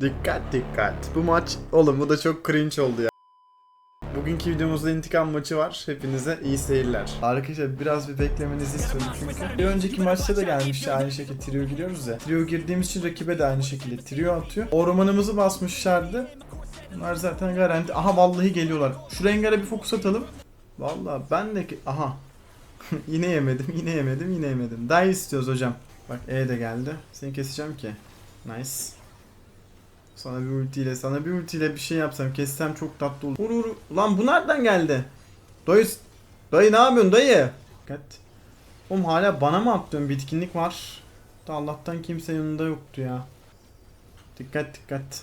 Dikkat dikkat. Bu maç oğlum bu da çok cringe oldu ya. Bugünkü videomuzda intikam maçı var. Hepinize iyi seyirler. Arkadaşlar biraz bir beklemenizi istiyorum çünkü. Bir önceki maçta da gelmişti aynı şekilde trio giriyoruz ya. Trio girdiğimiz için rakibe de aynı şekilde trio atıyor. Ormanımızı basmışlardı. Bunlar zaten garanti. Aha vallahi geliyorlar. Şu Rengar'a bir fokus atalım. Vallahi ben de ki... Aha. yine yemedim, yine yemedim, yine yemedim. Daha iyi istiyoruz hocam. Bak E de geldi. Seni keseceğim ki. Nice. Sana bir ultiyle, sana bir ultiyle bir şey yapsam, kessem çok tatlı olur. Vur vur. Lan bu nereden geldi? Dayı, dayı ne yapıyorsun dayı? Dikkat. Oğlum hala bana mı atlıyorsun? Bitkinlik var. Da Allah'tan kimse yanında yoktu ya. Dikkat dikkat.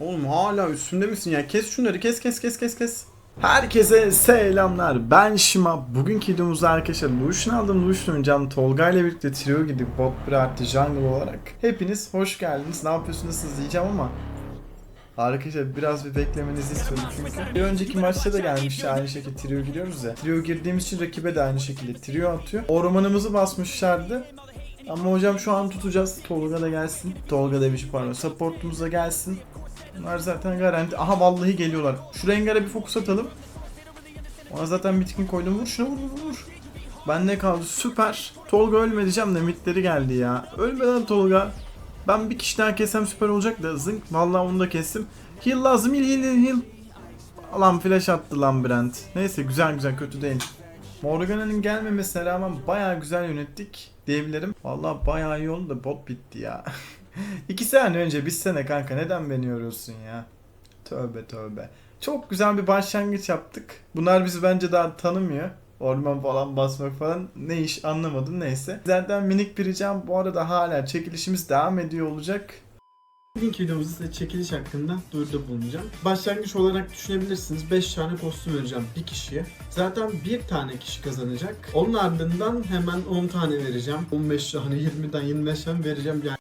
Oğlum hala üstünde misin ya? Kes şunları kes kes kes kes kes. Herkese selamlar. Ben Şima. Bugünkü videomuzda arkadaşlar Lucian aldım. Lucian oynayacağım. Tolga ile birlikte trio gidip bot bir artı jungle olarak. Hepiniz hoş geldiniz. Ne yapıyorsunuz siz diyeceğim ama Arkadaşlar biraz bir beklemenizi istiyorum çünkü. Bir önceki maçta da gelmişti aynı şekilde trio giriyoruz ya. Trio girdiğimiz için rakibe de aynı şekilde trio atıyor. Ormanımızı basmışlardı. Ama hocam şu an tutacağız. Tolga da gelsin. Tolga demiş pardon. Supportumuz gelsin. Bunlar zaten garanti. Aha vallahi geliyorlar. Şu Rengar'a bir fokus atalım. Ona zaten bitkin koydum. Vur şunu vur vur vur. Ben ne kaldı? Süper. Tolga ölme diyeceğim de mitleri geldi ya. Ölmeden Tolga. Ben bir kişi daha kessem süper olacak da zınk. Vallahi onu da kestim. Heal lazım heal heal heal. Lan flash attı lan Brent. Neyse güzel güzel kötü değil. Morgana'nın gelmemesine rağmen bayağı güzel yönettik diyebilirim. Vallahi bayağı iyi oldu da bot bitti ya. İki sene önce bitsene kanka neden beni yoruyorsun ya? Tövbe tövbe. Çok güzel bir başlangıç yaptık. Bunlar bizi bence daha tanımıyor. Orman falan basmak falan ne iş anlamadım neyse. Zaten minik bir ricam bu arada hala çekilişimiz devam ediyor olacak. Bugünkü videomuzda size çekiliş hakkında duyuruda bulunacağım. Başlangıç olarak düşünebilirsiniz 5 tane kostüm vereceğim bir kişiye. Zaten bir tane kişi kazanacak. Onun ardından hemen 10 tane vereceğim. 15 tane 20'den 25 tane vereceğim yani.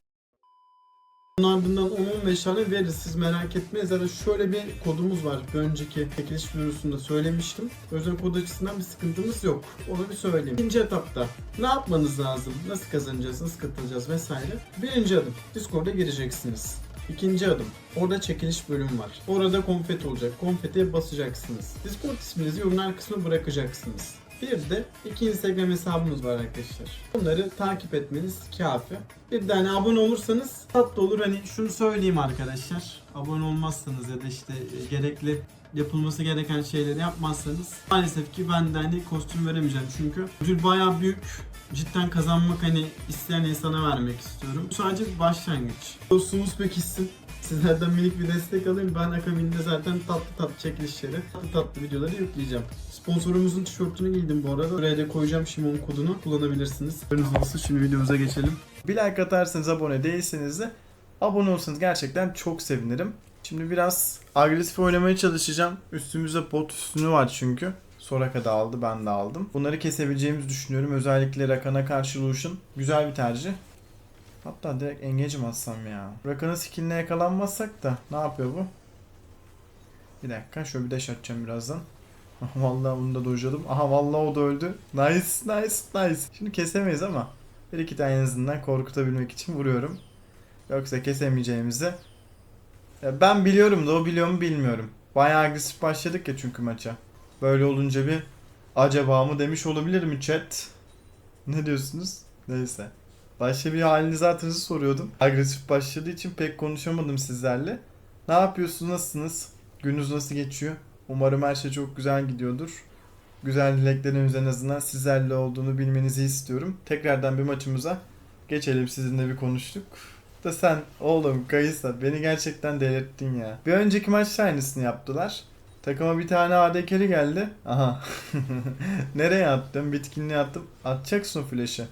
Ardından 10-15 tane veririz siz merak etmeyin. Zaten şöyle bir kodumuz var. Bir önceki çekiliş videosunda söylemiştim. O yüzden kod açısından bir sıkıntımız yok. Onu bir söyleyeyim. İkinci etapta ne yapmanız lazım? Nasıl kazanacağız? Nasıl katılacağız? Vesaire. Birinci adım. Discord'a gireceksiniz. İkinci adım. Orada çekiliş bölümü var. Orada konfeti olacak. Konfetiye basacaksınız. Discord isminizi yorumlar kısmına bırakacaksınız. Bir de iki Instagram hesabımız var arkadaşlar. Bunları takip etmeniz kafi. Bir tane abone olursanız tatlı olur. Hani şunu söyleyeyim arkadaşlar. Abone olmazsanız ya da işte gerekli yapılması gereken şeyleri yapmazsanız maalesef ki ben de hani kostüm veremeyeceğim çünkü ödül bayağı büyük cidden kazanmak hani isteyen insana vermek istiyorum. Sadece başlangıç. Dostumuz pekişsin. Sizlerden minik bir destek alayım. Ben akabinde zaten tatlı tatlı çekilişleri, tatlı tatlı videoları yükleyeceğim. Sponsorumuzun tişörtünü giydim bu arada. Buraya da koyacağım Şimon kodunu kullanabilirsiniz. Olsun şimdi videomuza geçelim. Bir like atarsanız abone değilseniz de abone olsanız gerçekten çok sevinirim. Şimdi biraz agresif oynamaya çalışacağım. Üstümüzde bot üstünü var çünkü. Soraka da aldı ben de aldım. Bunları kesebileceğimizi düşünüyorum. Özellikle Rakan'a karşı Lucian. Güzel bir tercih. Hatta direkt engage atsam ya? Rakan'ın skilline yakalanmazsak da ne yapıyor bu? Bir dakika şöyle bir dash atacağım birazdan. vallahi onu da dojladım. Aha vallahi o da öldü. Nice nice nice. Şimdi kesemeyiz ama bir iki tane en azından korkutabilmek için vuruyorum. Yoksa kesemeyeceğimizi ya ben biliyorum da o biliyor mu bilmiyorum. Bayağı agresif başladık ya çünkü maça. Böyle olunca bir acaba mı demiş olabilir mi chat? Ne diyorsunuz? Neyse. Başka halinizi hatırınızı soruyordum. Agresif başladığı için pek konuşamadım sizlerle. Ne yapıyorsunuz? Nasılsınız? Gününüz nasıl geçiyor? Umarım her şey çok güzel gidiyordur. Güzel dilekleriniz en azından sizlerle olduğunu bilmenizi istiyorum. Tekrardan bir maçımıza geçelim sizinle bir konuştuk. Da sen oğlum Kayısa beni gerçekten delirttin ya. Bir önceki maçta aynısını yaptılar. Takıma bir tane AD carry geldi. Aha. Nereye attım? Bitkinliğe attım. Atacaksın flash'ı.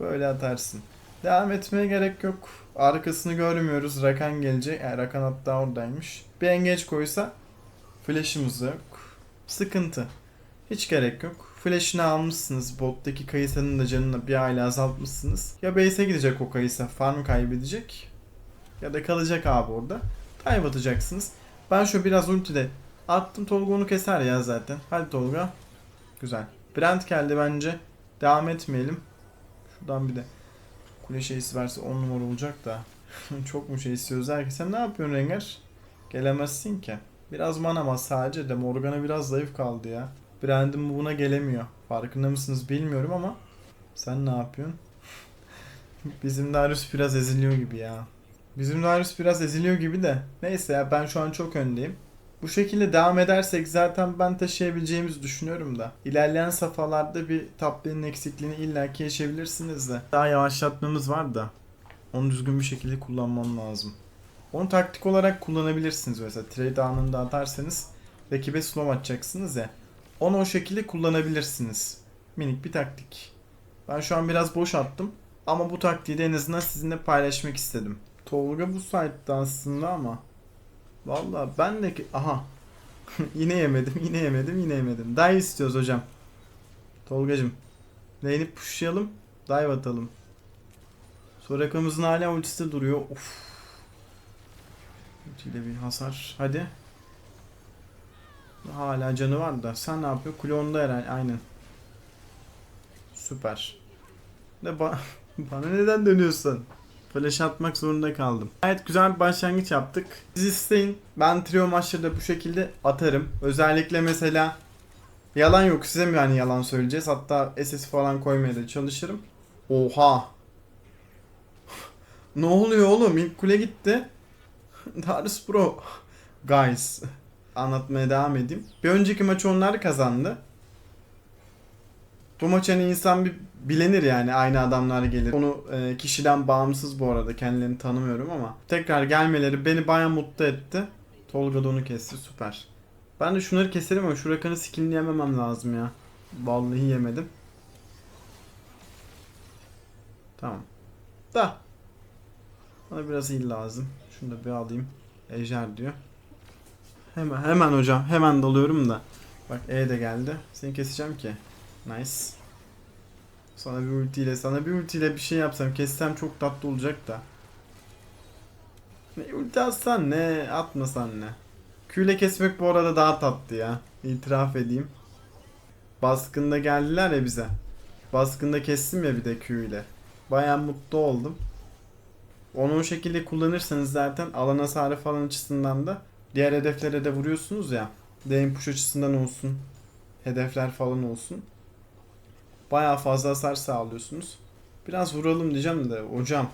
Böyle atarsın. Devam etmeye gerek yok. Arkasını görmüyoruz. Rakan gelecek. Yani Rakan hatta oradaymış. Bir engage koysa flash'ımız yok. Sıkıntı. Hiç gerek yok. Flash'ını almışsınız. Bottaki Kayısa'nın da canını bir aile azaltmışsınız. Ya base'e gidecek o Kayısa. Farm kaybedecek. Ya da kalacak abi orada. Dive atacaksınız. Ben şu biraz ultide attım. Tolga onu keser ya zaten. Hadi Tolga. Güzel. Brent geldi bence. Devam etmeyelim. Şuradan bir de kule şeysi verse 10 numara olacak da. Çok mu şey istiyoruz herkes? Sen ne yapıyorsun Rengar? Gelemezsin ki. Biraz manama sadece de Morgana biraz zayıf kaldı ya. Brandon buna gelemiyor. Farkında mısınız bilmiyorum ama sen ne yapıyorsun? Bizim Darius biraz eziliyor gibi ya. Bizim Darius biraz eziliyor gibi de. Neyse ya ben şu an çok öndeyim. Bu şekilde devam edersek zaten ben taşıyabileceğimizi düşünüyorum da. İlerleyen safhalarda bir top lane'in eksikliğini illaki yaşayabilirsiniz de. Daha yavaşlatmamız var da. Onu düzgün bir şekilde kullanmam lazım. Onu taktik olarak kullanabilirsiniz mesela. Trade anında atarsanız rakibe slow atacaksınız ya. Onu o şekilde kullanabilirsiniz. Minik bir taktik. Ben şu an biraz boş attım. Ama bu taktiği de en azından sizinle paylaşmak istedim. Tolga bu site'da aslında ama. Valla ben de ki... Aha. yine yemedim, yine yemedim, yine yemedim. Dive istiyoruz hocam. Tolgacım. Lane'i pushlayalım. Dive atalım. Sorakamızın hala ultisi duruyor. Of. Ultiyle bir hasar. Hadi. Hala canı var da. Sen ne yapıyor? Klonda herhalde. Aynen. Süper. Ne ba bana neden dönüyorsun? Flash atmak zorunda kaldım. Gayet güzel bir başlangıç yaptık. Siz isteyin. Ben trio maçları da bu şekilde atarım. Özellikle mesela yalan yok size mi yani yalan söyleyeceğiz. Hatta SS falan koymaya da çalışırım. Oha. ne oluyor oğlum? İlk kule gitti. Darius Pro. Guys. Anlatmaya devam edeyim. Bir önceki maçı onlar kazandı. Bu maç hani insan bir bilenir yani aynı adamlar gelir. Onu e, kişiden bağımsız bu arada kendilerini tanımıyorum ama tekrar gelmeleri beni baya mutlu etti. Tolga da onu kesti süper. Ben de şunları keserim ama şu rakanı skinleyememem lazım ya. Vallahi yemedim. Tamam. Da. Bana biraz il lazım. Şunu da bir alayım. Ejder diyor. Hemen hemen hocam hemen dalıyorum da. Bak E de geldi. Seni keseceğim ki. Nice. Sana bir ultiyle, sana bir ultiyle bir şey yapsam, kessem çok tatlı olacak da. Ne ulti atsan ne, atmasan ne. Küyle kesmek bu arada daha tatlı ya. İtiraf edeyim. Baskında geldiler ya bize. Baskında kestim ya bir de ile. Baya mutlu oldum. Onu o şekilde kullanırsanız zaten alan hasarı falan açısından da diğer hedeflere de vuruyorsunuz ya. Lane push açısından olsun. Hedefler falan olsun. Bayağı fazla hasar sağlıyorsunuz. Biraz vuralım diyeceğim de hocam.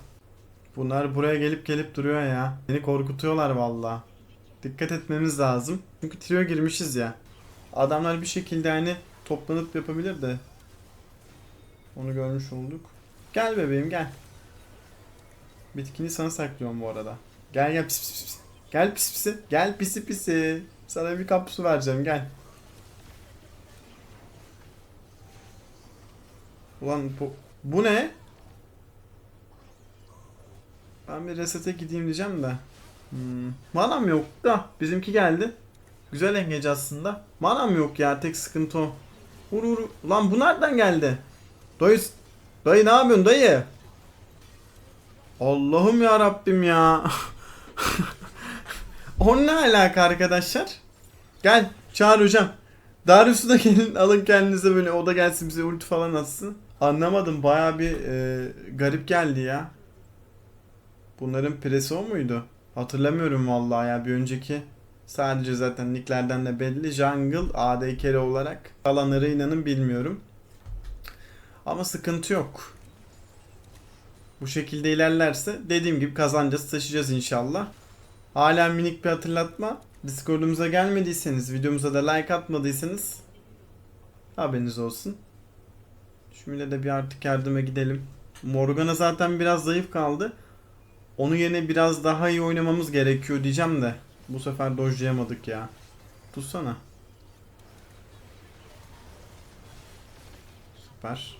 Bunlar buraya gelip gelip duruyor ya. Beni korkutuyorlar valla. Dikkat etmemiz lazım. Çünkü trio girmişiz ya. Adamlar bir şekilde hani toplanıp yapabilir de. Onu görmüş olduk. Gel bebeğim gel. Bitkini sana saklıyorum bu arada. Gel gel pis pis pis. Gel pis pisi. Gel pisi pisi. Sana bir kap su vereceğim gel. Ulan bu, bu ne? Ben bir resete gideyim diyeceğim de. Hmm. Manam yok da bizimki geldi. Güzel engage aslında. Manam yok ya tek sıkıntı o. Vur vur. Lan bu nereden geldi? Dayı, dayı ne yapıyorsun dayı? Allah'ım ya Rabbim ya. o ne alaka arkadaşlar? Gel çağır hocam. Darius'u da gelin alın kendinize böyle o da gelsin bize ulti falan atsın. Anlamadım baya bir e, garip geldi ya. Bunların presi o muydu? Hatırlamıyorum vallahi ya bir önceki. Sadece zaten nicklerden de belli. Jungle AD carry olarak alanları inanın bilmiyorum. Ama sıkıntı yok. Bu şekilde ilerlerse dediğim gibi kazanacağız taşıyacağız inşallah. Hala minik bir hatırlatma. Discord'umuza gelmediyseniz, videomuza da like atmadıysanız haberiniz olsun. Şöyle de bir artık yardıma gidelim. Morgana zaten biraz zayıf kaldı. Onu yine biraz daha iyi oynamamız gerekiyor diyeceğim de. Bu sefer dojlayamadık ya. Tutsana. Süper.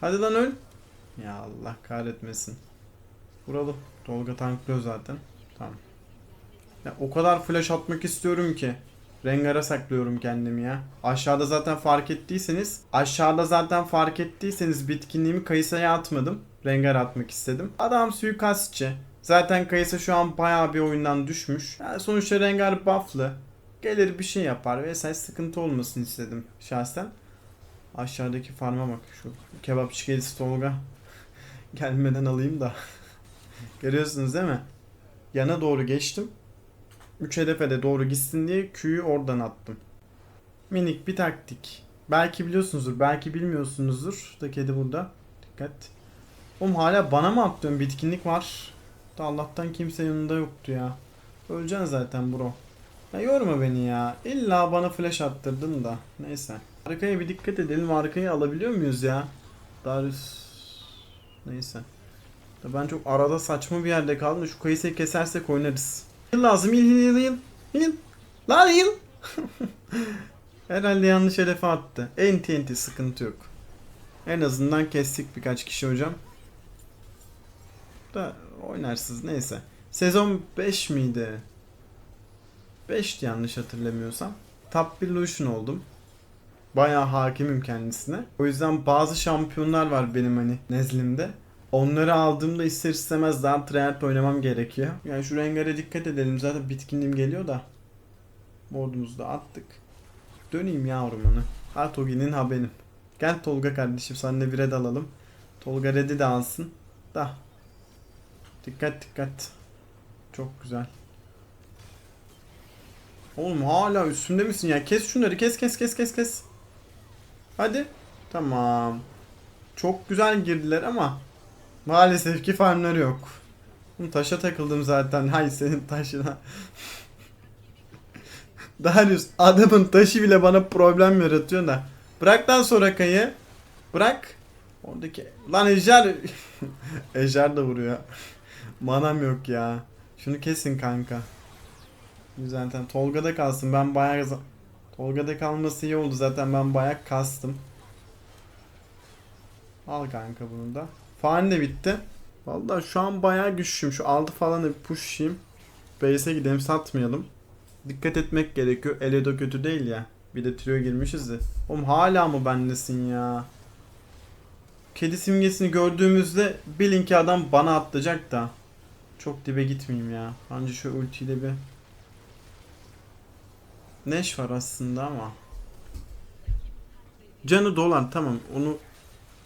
Hadi lan öl. Ya Allah kahretmesin. Vuralım. Tolga tanklıyor zaten. Tamam. Ya o kadar flash atmak istiyorum ki. Rengar'a saklıyorum kendimi ya. Aşağıda zaten fark ettiyseniz, aşağıda zaten fark ettiyseniz bitkinliğimi Kayısa'ya atmadım. Rengar atmak istedim. Adam suikastçı. Zaten Kayısa şu an bayağı bir oyundan düşmüş. Yani sonuçta Rengar buff'lı. Gelir bir şey yapar vesaire sıkıntı olmasın istedim şahsen. Aşağıdaki farma bak şu kebapçı gelisi Tolga. Gelmeden alayım da. Görüyorsunuz değil mi? Yana doğru geçtim. 3 hedefe de doğru gitsin diye Q'yu oradan attım. Minik bir taktik. Belki biliyorsunuzdur, belki bilmiyorsunuzdur. Da kedi burada. Dikkat. Oğlum hala bana mı atlıyorsun? Bitkinlik var. Da Allah'tan kimse yanında yoktu ya. Öleceksin zaten bro. Ya yorma beni ya. İlla bana flash attırdın da. Neyse. Arkaya bir dikkat edelim. Arkayı alabiliyor muyuz ya? Darius. Neyse. Ben çok arada saçma bir yerde kaldım. Şu kayısıyı kesersek oynarız. Heal lazım. Heal heal heal. Heal. Lan. Herhalde yanlış hedefe attı. Enti enti sıkıntı yok. En azından kestik birkaç kişi hocam. Da oynarsınız neyse. Sezon 5 miydi? 5'ti yanlış hatırlamıyorsam. Top 1 Lucian oldum. Bayağı hakimim kendisine. O yüzden bazı şampiyonlar var benim hani nezdimde. Onları aldığımda ister istemez daha tryhard oynamam gerekiyor. Yani şu Rengar'a dikkat edelim. Zaten bitkinliğim geliyor da. Board'umuzu da attık. Döneyim yavrum onu. Ha Togi'nin ha benim. Gel Tolga kardeşim seninle bir red alalım. Tolga red'i de alsın. Da. Dikkat dikkat. Çok güzel. Oğlum hala üstünde misin ya? Kes şunları kes kes kes kes kes. Hadi. Tamam. Çok güzel girdiler ama maalesef ki farmları yok. Taşa takıldım zaten. Hay senin taşına. Darius adamın taşı bile bana problem yaratıyor da. Bırak lan sonra kayı. Bırak. Oradaki lan Ejder Ejder de vuruyor. Manam yok ya. Şunu kesin kanka. Zaten Tolga'da kalsın. Ben bayağı Tolga'da kalması iyi oldu zaten ben bayağı kastım. Al kanka bunu da. Fan de bitti. Vallahi şu an bayağı güçlüyüm. Şu altı falan bir pushayım. Base'e gidelim satmayalım. Dikkat etmek gerekiyor. Eledo kötü değil ya. Bir de trio girmişiz de. Oğlum hala mı bendesin ya? Kedi simgesini gördüğümüzde bilin ki adam bana atlayacak da. Çok dibe gitmeyeyim ya. Anca şu ultiyle bir Neş var aslında ama. Canı dolar tamam onu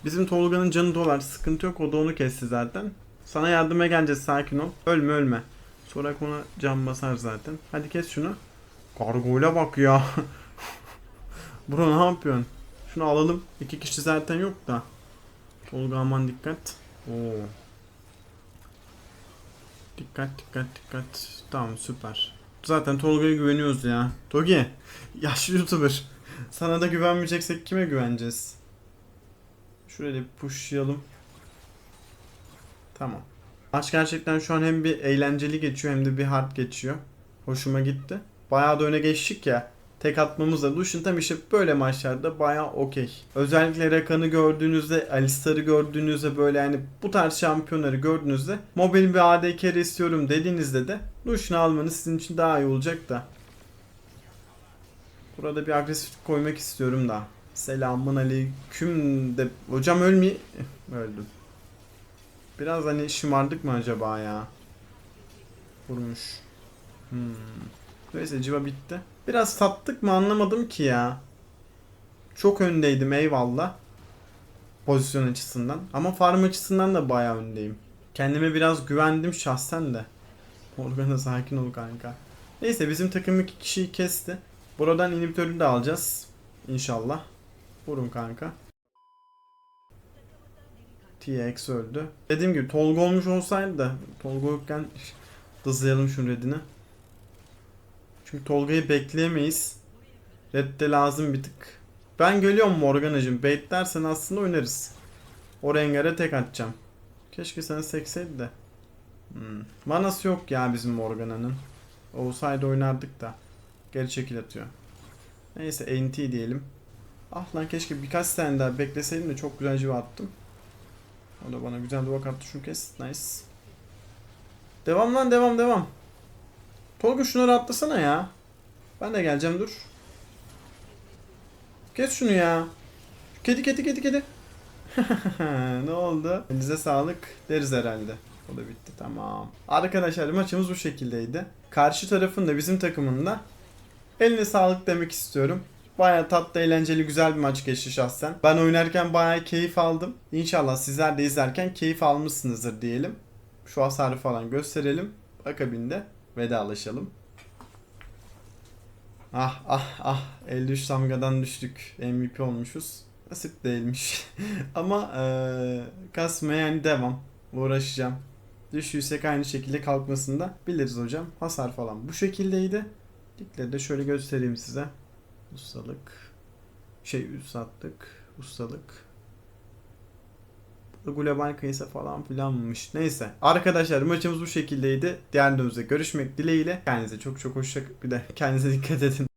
bizim Tolga'nın canı dolar sıkıntı yok o da onu kesti zaten. Sana yardıma geleceğiz sakin ol. Ölme ölme. Sonra ona can basar zaten. Hadi kes şunu. Gargoyla bak ya. Bro ne yapıyorsun? Şunu alalım. İki kişi zaten yok da. Tolga aman dikkat. Oo. Dikkat dikkat dikkat. Tamam süper. Zaten Tolga'ya güveniyoruz ya. Togi, yaşlı YouTuber. Sana da güvenmeyeceksek kime güveneceğiz? Şuraya bir pushlayalım. Tamam. Maç gerçekten şu an hem bir eğlenceli geçiyor hem de bir hard geçiyor. Hoşuma gitti. Bayağı da öne geçtik ya. Tek atmamızla Lucian tam işte böyle maçlarda bayağı okey. Özellikle Rakan'ı gördüğünüzde, Alistar'ı gördüğünüzde böyle yani bu tarz şampiyonları gördüğünüzde mobil bir AD carry istiyorum dediğinizde de Lucian'ı almanız sizin için daha iyi olacak da. Burada bir agresiflik koymak istiyorum da. Selamun aleyküm de. Hocam ölmeye... Öldüm. Biraz hani şımardık mı acaba ya? Vurmuş. Hmm. Neyse civa bitti. Biraz sattık mı anlamadım ki ya. Çok öndeydim eyvallah. Pozisyon açısından. Ama farm açısından da bayağı öndeyim. Kendime biraz güvendim şahsen de. Morgana sakin ol kanka. Neyse bizim takım iki kişiyi kesti. Buradan inhibitörü de alacağız. İnşallah. Vurun kanka. TX öldü. Dediğim gibi Tolga olmuş olsaydı da Tolga yokken hızlayalım şu redini. Çünkü Tolga'yı bekleyemeyiz. Red de lazım bir tık. Ben geliyorum Morgan'cım. Bait dersen aslında oynarız. O Rengar'a tek atacağım. Keşke sana sekseydi de. Hmm. Manası yok ya bizim Morgana'nın. Olsaydı oynardık da. Geri çekil atıyor. Neyse NT diyelim. Ah lan keşke birkaç tane daha bekleseydim de çok güzel civa attım. O da bana güzel duva attı şu kez. Nice. Devam lan devam devam. Tolga şunları atlasana ya. Ben de geleceğim dur. Kes şunu ya. Kedi kedi kedi kedi. ne oldu? Elinize sağlık deriz herhalde. O da bitti tamam. Arkadaşlar maçımız bu şekildeydi. Karşı tarafın da bizim takımın da eline sağlık demek istiyorum. Baya tatlı, eğlenceli, güzel bir maç geçti şahsen. Ben oynarken baya keyif aldım. İnşallah sizler de izlerken keyif almışsınızdır diyelim. Şu hasarı falan gösterelim. Akabinde vedalaşalım. Ah ah ah 53 damgadan düştük. MVP olmuşuz. Nasip değilmiş. Ama eee kasmaya yani devam. Uğraşacağım. Düşüysek aynı şekilde kalkmasını da biliriz hocam. Hasar falan bu şekildeydi. Dikleri de şöyle göstereyim size. Ustalık. Şey üstatlık. Ustalık. Global kayısa falan filanmış. Neyse. Arkadaşlar maçımız bu şekildeydi. Diğer videomuzda görüşmek dileğiyle. Kendinize çok çok hoşça bir de kendinize dikkat edin.